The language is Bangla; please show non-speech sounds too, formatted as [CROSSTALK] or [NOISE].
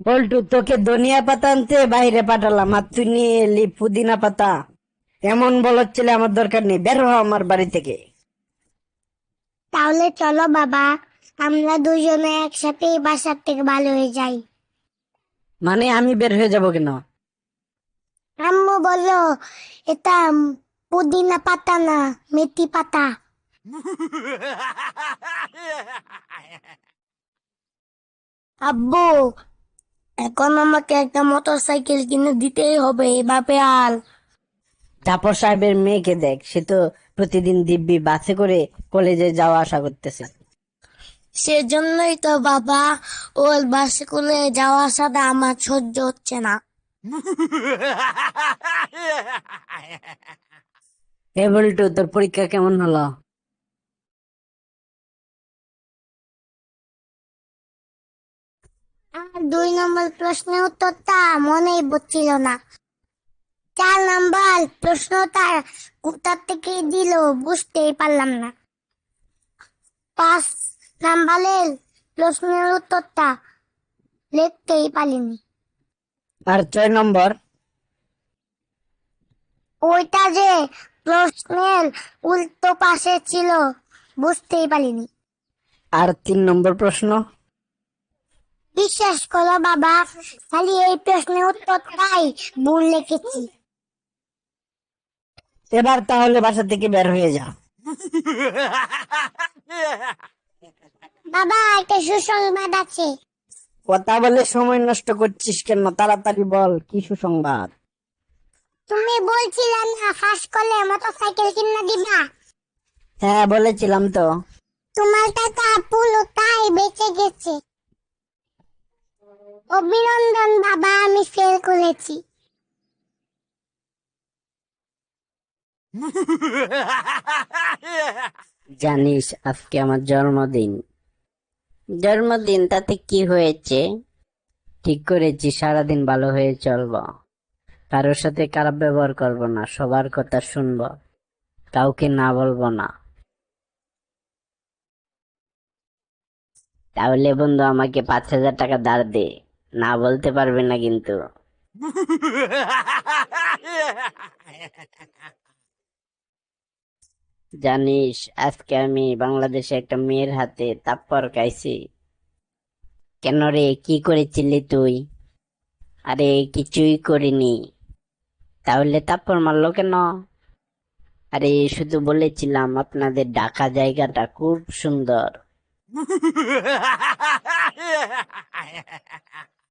বল্টু তোকে ধনিয়া পাতা আনতে বাইরে পাঠালাম আর তুই নিয়ে এলি পুদিনা পাতা। এমন বলার ছেলে আমার দরকার নেই বের হ আমার বাড়ি থেকে। তাহলে চলো বাবা আমরা দুজনে একসাথে এই বাসার থেকে ভালো হয়ে যাই। মানে আমি বের হয়ে যাব কেন? আম্মু বলল এটা পুদিনা পাতা না মেথি পাতা। [LAUGHS] আব্বু এখন আমাকে একটা মোটর সাইকেল কিনে দিতেই হবে বাপে আল জাফর সাহেবের মেয়েকে দেখ সে তো প্রতিদিন দিব্যি বাসে করে কলেজে যাওয়া আসা করতেছে। সেজন্যই তো বাবা ওর বাসে করে যাওয়া আসাটা আমার সহ্য হচ্ছে না। এ বল্টু তোর পরীক্ষা কেমন হলো? আর দুই নম্বর প্রশ্নের উত্তরটা মনেই পড়ছিল না। চার নাম্বার প্রশ্নটা কোথা থেকে দিল বুঝতেই পারলাম না। পাঁচ নাম্বারের প্রশ্নের উত্তরটা লিখতেই পারিনি। আর ছয় নম্বর? ওইটা যে প্রশ্নের উল্টো পাশে ছিল বুঝতেই পারিনি। আর তিন নম্বর প্রশ্ন? বিশ্বাস করো বাবা খালি এই প্রশ্নের উত্তরটাই ভুল লিখেছি। এবার তাহলে বাসা থেকে বের হয়ে যা বাবা একটা সুসংবাদ আছে। কথা বলে সময় নষ্ট করছিস কেন? তাড়াতাড়ি বল কি সুসংবাদ? তুমি বলছিলে না ফাঁস করলে মোটর সাইকেল কিনে দিবা? হ্যাঁ বলেছিলাম তো। তোমার টাকা তাই বেঁচে গেছে। অভিনন্দন বাবা, আমি ফেল করেছি। জানিস, আজকে আমার জন্মদিন। জন্মদিন, তাতে কি হয়েছে? ঠিক করেছি, সারাদিন ভালো হয়ে চলবো। কারোর সাথে খারাপ ব্যবহার করব না, সবার কথা শুনব। কাউকে না বলব না। তাহলে বন্ধু, আমাকে পাঁচ হাজার টাকা ধার দে। না বলতে পারবে না কিন্তু। জানিস, আজকে আমি বাংলাদেশে একটা মেয়ের হাতে তাপ্পর খাইছি। কেন রে, কি করেছিলি তুই? আরে, কিছুই করিনি। তাহলে তাপ্পর মারলো কেন? আরে, শুধু বলেছিলাম আপনাদের ঢাকা জায়গাটা খুব সুন্দর। [LAUGHS]